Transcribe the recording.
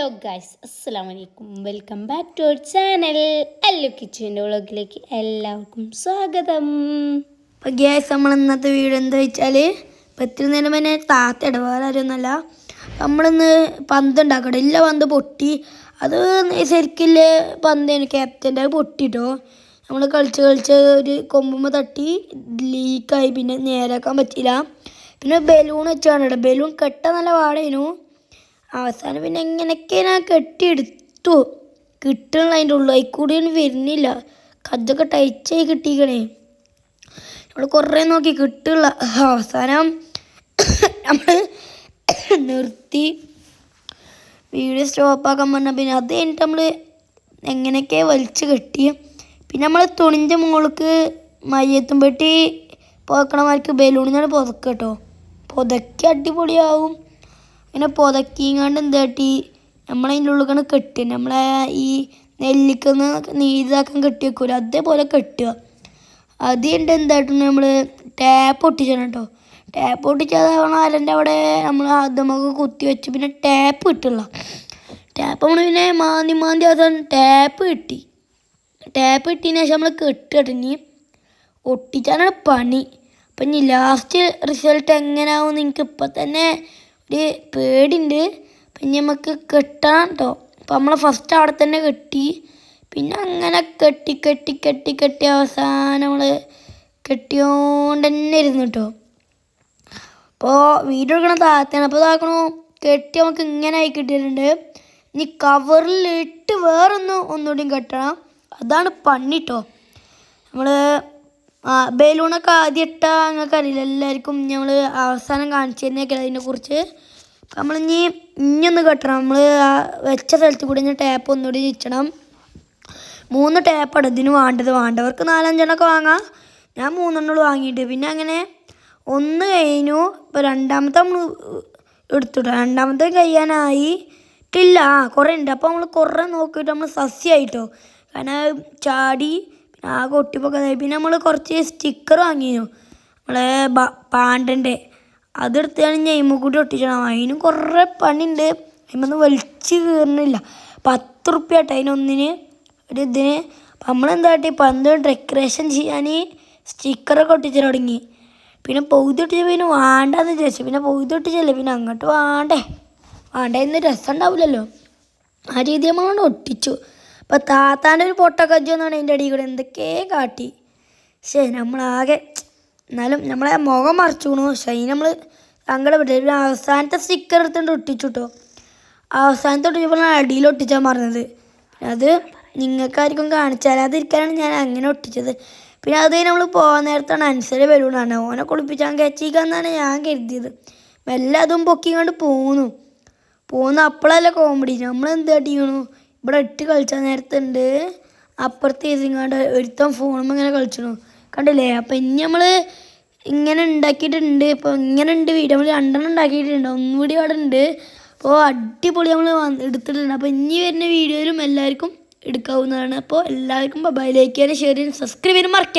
Hello guys അസ്സാം വലൈക്കും welcome back to our channel Allu കിച്ചന്റെ വ്ളോഗിലേക്ക് എല്ലാവർക്കും സ്വാഗതം. അപ്പോൾ ഗ്യാസ് നമ്മൾ ഇന്നത്തെ വീഡിയോ എന്താ വെച്ചാൽ ഇപ്പം ഇത്തിരി നേരം തന്നെ താത്ത ഇടപാടാരൊന്നുമല്ല നമ്മളിന്ന് പന്ത് ഉണ്ടാക്കട്ടെ. ഇല്ല പന്ത് പൊട്ടി. അത് ശരിക്കില്ല പന്തേനു ക്യാപ്റ്റന്റെ പൊട്ടിട്ടോ. നമ്മൾ കളിച്ച് കളിച്ച് ഒരു കൊമ്പുമ്പോൾ തട്ടി ലീക്കായി പിന്നെ നേരാക്കാൻ പറ്റിയില്ല. പിന്നെ ബലൂൺ വെച്ചാണ് ബലൂൺ കെട്ടാൻ നല്ല പാടേനു അവസാനം പിന്നെ എങ്ങനെയൊക്കെ ഞാൻ കെട്ടിയെടുത്തു. കിട്ടണില്ല അതിന്റെ ഉള്ളു അതിൽ വരുന്നില്ല. കജ്ജൊക്കെ ടൈച്ചായി കിട്ടിക്കണേ നമ്മൾ കുറേ നോക്കി കിട്ടില്ല അവസാനം നമ്മൾ നിർത്തി. വീഡിയോ സ്റ്റോപ്പാക്കാൻ പറഞ്ഞ പിന്നെ അത് കഴിഞ്ഞിട്ട് നമ്മൾ എങ്ങനെയൊക്കെ വലിച്ചു കെട്ടി. പിന്നെ നമ്മൾ തുണിന്റെ മുകൾക്ക് മയ്യത്തും പെട്ടി പോക്കണമാർക്ക് ബലൂണിനാണ് പുതക്കുക കേട്ടോ. പുതക്കി അടിപൊളിയാവും. ഇങ്ങനെ പുതക്കിങ്ങാണ്ട് എന്താട്ടി? നമ്മളതിന്റെ ഉള്ളിൽ കെട്ടുക. നമ്മളെ ഈ നെല്ലിക്കൊന്ന് നീതാക്കാൻ കെട്ടി വെക്കൂല അതേപോലെ കെട്ടുക. അത് കണ്ട് എന്തായിട്ടുണ്ട് നമ്മൾ ടാപ്പ് ഒട്ടിച്ചാണ് കേട്ടോ. ടാപ്പ് ഒട്ടിച്ചതാവണ അരന്റെ അവിടെ നമ്മൾ അതുമൊക്കെ കുത്തി വെച്ച് പിന്നെ ടാപ്പ് കിട്ടില്ല ടാപ്പ് നമ്മൾ പിന്നെ മാന്തി മാന്തി അവസാനം ടാപ്പ് കിട്ടി. ടാപ്പ് കിട്ടിയതിന് ശേഷം നമ്മൾ കെട്ടിട്ടിനി ഒട്ടിച്ചാണ് പണി. അപ്പം ഇനി ലാസ്റ്റ് റിസൾട്ട് എങ്ങനെയാവും നിങ്ങൾക്ക് ഇപ്പം തന്നെ ഒരു പേടിയുണ്ട് പിന്നെ നമുക്ക് കെട്ടണം കേട്ടോ അപ്പം നമ്മൾ ഫസ്റ്റ് അവിടെ തന്നെ കെട്ടി. പിന്നെ അങ്ങനെ കെട്ടി കെട്ടി കെട്ടി കെട്ടി അവസാനം നമ്മൾ കെട്ടിയോണ്ട് തന്നെ ഇരുന്നു കേട്ടോ അപ്പോൾ വീഡിയോ എടുക്കണ താത്താണ് അപ്പോൾ ഇതാക്കണു കെട്ടി നമുക്ക് ഇങ്ങനെ ആയി കിട്ടിയിട്ടുണ്ട്. ഇനി കവറിൽ ഇട്ട് വേറൊന്ന് ഒന്നുകൂടിയും കെട്ടണം. അതാണ് പണി കേട്ടോ നമ്മൾ ബലൂണൊക്കെ ആദ്യം ഇട്ടാൽ നിങ്ങൾക്ക് അറിയില്ല. എല്ലാവർക്കും ഞങ്ങൾ അവസാനം കാണിച്ചു തന്നെയൊക്കെയാണ് അതിനെ കുറിച്ച്. നമ്മളിനി ഇനിയൊന്ന് കെട്ടണം. നമ്മൾ വെച്ച സ്ഥലത്ത് കൂടി ഇനി ടാപ്പ് ഒന്നുകൂടി ഇരിക്കണം. മൂന്ന് ടാപ്പാണ് ഇതിന് വേണ്ടത്. വേണ്ടവർക്ക് നാലഞ്ചെണ്ണമൊക്കെ വാങ്ങാം. ഞാൻ മൂന്നെണ്ണോട് വാങ്ങിയിട്ട്. പിന്നെ അങ്ങനെ ഒന്ന് കഴിഞ്ഞു. ഇപ്പോൾ രണ്ടാമത്തെ നമ്മൾ എടുത്തിട്ടു രണ്ടാമത്തെ കഴിയാനായി ഇല്ല കുറേ ഉണ്ട്. അപ്പോൾ നമ്മൾ കുറേ നോക്കിയിട്ട് നമ്മൾ സസ്യമായിട്ടോ കാരണം ചാടി പിന്നെ ഒട്ടിപ്പൊക്കെ പിന്നെ നമ്മൾ കുറച്ച് സ്റ്റിക്കർ വാങ്ങിയിരുന്നു. നമ്മളെ പാണ്ടന്റെ. അതെടുത്താണ് കൂട്ടി ഒട്ടിച്ചണം അതിനും കുറേ പണിയുണ്ട് അതിമൊന്നും വലിച്ച് കയറുന്നില്ല പത്ത് റുപ്യ കേട്ടോ അതിനൊന്നിന് ഒരു ഇതിന്. അപ്പം നമ്മളെന്താ പന്ത് ഡെക്കറേഷൻ ചെയ്യാൻ സ്റ്റിക്കറൊക്കെ ഒട്ടിച്ച് തുടങ്ങി. പിന്നെ പൗതി ഒട്ടിച്ച് പിന്നെ വേണ്ടാന്ന് വിചാരിച്ചു. പിന്നെ പൗതി ഒട്ടിച്ചല്ലേ? പിന്നെ അങ്ങോട്ട് വേണ്ടേ? വേണ്ടേന്ന് രസം ഉണ്ടാവില്ലല്ലോ. ആ രീതി നമ്മളോട് ഒട്ടിച്ചു. അപ്പം താത്താന്റെ ഒരു പൊട്ടക്കജ്ജു എന്നാണ് എന്റെ അടിയിൽ കൂടെ. എന്തൊക്കെ കാട്ടി. പക്ഷേ നമ്മളാകെ എന്നാലും നമ്മളെ മുഖം മറച്ചു വീണു പക്ഷേ അതിന് നമ്മൾ സങ്കടപ്പെട്ടു പിന്നെ അവസാനത്തെ സ്റ്റിക്കർ എടുത്തുകൊണ്ട് ഒട്ടിച്ചു കേട്ടോ അവസാനത്തെ ഒട്ടിച്ചപ്പോൾ അടിയിൽ ഒട്ടിച്ചാൽ മറന്നത്. അത് നിങ്ങൾക്കാർക്കും കാണിച്ചാലാതിരിക്കാനാണ് ഞാൻ അങ്ങനെ ഒട്ടിച്ചത്. പിന്നെ അത് നമ്മൾ പോകാൻ നേരത്താണ് അനുസരിച്ച് ബലൂണാണ് ഓനെ കുളിപ്പിച്ചാൽ കച്ചിക്കാന്നാണ് ഞാൻ കരുതിയത്. മെല്ലെ അതും പൊക്കിങ്ങോണ്ട് പോന്നു. പോന്നു അപ്പോഴല്ല കോമഡി നമ്മൾ എന്ത് അടിക്കണു? ഇവിടെ ഇട്ട് കളിച്ചാൽ നേരത്തുണ്ട്. അപ്പുറത്ത് ഇതിങ്ങാണ്ട് ഒരുത്തം ഫോണും ഇങ്ങനെ കളിച്ചണു കണ്ടില്ലേ? അപ്പം ഇനി നമ്മൾ ഇങ്ങനെ ഉണ്ടാക്കിയിട്ടുണ്ട്. ഇപ്പോൾ ഇങ്ങനെ ഉണ്ട് വീഡിയോ. നമ്മൾ രണ്ടെണ്ണം ഉണ്ടാക്കിയിട്ടുണ്ട്. ഒന്നുകൂടി അവിടെ ഉണ്ട്. അപ്പോൾ അടിപൊളി നമ്മൾ എടുത്തിട്ടുണ്ട്. അപ്പോൾ ഇനി വരുന്ന വീഡിയോയിലും എല്ലാവർക്കും എടുക്കാവുന്നതാണ്. അപ്പോൾ എല്ലാവർക്കും ബൈ ഷെയർ ചെയ്യാനും സബ്സ്ക്രൈബ് ചെയ്യാനും മറക്കരുത്.